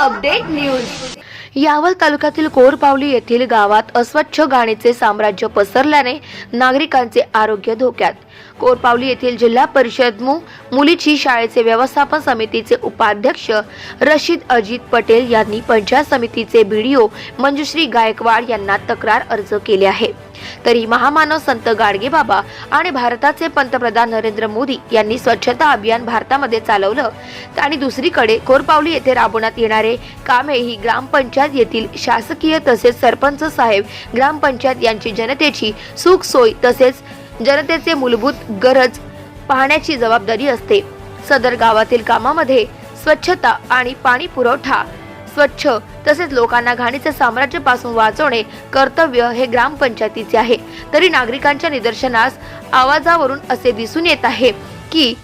Update news. Yawal तालुक्यातील कोरपावली येथील गावात अस्वच्छ गाणीचे साम्राज्य पसरल्याने नागरिकांचे आरोग्य धोक्यात. कोरपावली येथील जिल्हा परिषद मु मुलीची शाळेचे व्यवस्थापन समितीचे उपाध्यक्ष रशीद अजित पटेल यांनी पंचायत समितीचे बीडीओ मंजुश्री गायकवाड यांना तक्रार अर्ज केले आहे. तरी महामानव संत गाडगे बाबा आणि भारताचे पंतप्रधान नरेंद्र मोदी यांनी स्वच्छता अभियान भारतामध्ये चालवलं. आणि दुसरीकडे कोरपावली येथे राबवण्यात येणारे कामे ही ग्रामपंचायत येथील शासकीय तसेच सरपंच साहेब ग्रामपंचायत यांची जनतेची सुख सोय तसेच जनतेचे मूलभूत गरज पाहण्याची जबाबदारी असते. सदर गावातील कामामध्ये स्वच्छता आणि पाणी पुरवठा स्वच्छ तसेच लोकांना घाणीचे साम्राज्यापासून वाचवणे कर्तव्य हे ग्रामपंचायतीचे आहे. तरी नागरिकांच्या निदर्शनास आवाजावरून असे दिसून येत आहे की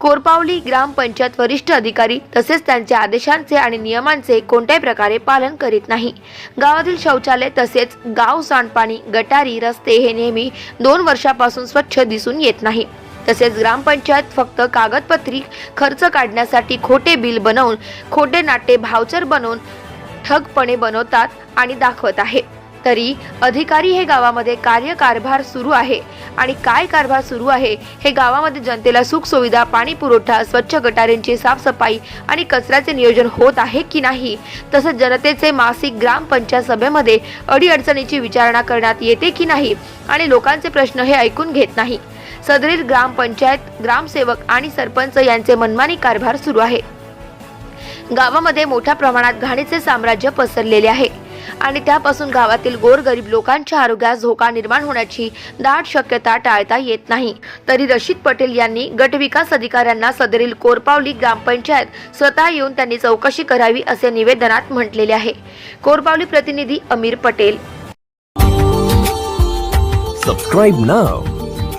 कोरपावली ग्रामपंचायत वरिष्ठ अधिकारी तसेच त्यांच्या आदेशांचे आणि नियमांचे कोणत्याही प्रकारे पालन करीत नाही. गावातील शौचालय तसेच गाव सांडपाणी गटारी रस्ते हे नेहमी दोन वर्षापासून स्वच्छ दिसून येत नाही. तसेच ग्रामपंचायत फक्त कागदपत्री खर्च काढण्यासाठी खोटे बिल बनवून खोटे नाटे भावचर बनवून ठगपणे बनवतात आणि दाखवत आहे. तरी अधिकारी हे गावामध्ये कार्यकारभार सुरू आहे आणि काय कारभार सुरू आहे हे गावामध्ये जनतेला सुख सुविधा पाणी पुरवठा स्वच्छ गटारींची साफसफाई आणि कचऱ्याचे नियोजन होत आहे की नाही? तसंच जनतेचे मासिक ग्रामपंचायत सभेमध्ये अडीअडचणीची विचारणा करण्यात येते की नाही? आणि लोकांचे प्रश्न हे ऐकून घेत नाही. सदरील ग्रामपंचायत ग्रामसेवक आणि सरपंच यांचे मनमानी कारभार सुरू आहे. गावामध्ये मोठ्या प्रमाणात घाणीचे साम्राज्य पसरलेले आहे आणि त्यापासून गावातील गोरगरीब लोकांच्या आरोग्यास धोका निर्माण होण्याची दाट शक्यता टाळता येत नाही. तरी रशीद पटेल यांनी गटविकास अधिकाऱ्यांना सदरील कोरपावली ग्रामपंचायत स्वतः येऊन त्यांनी चौकशी करावी असे निवेदनात म्हटलेले आहे. कोरपावली प्रतिनिधी Amir Patel. Subscribe now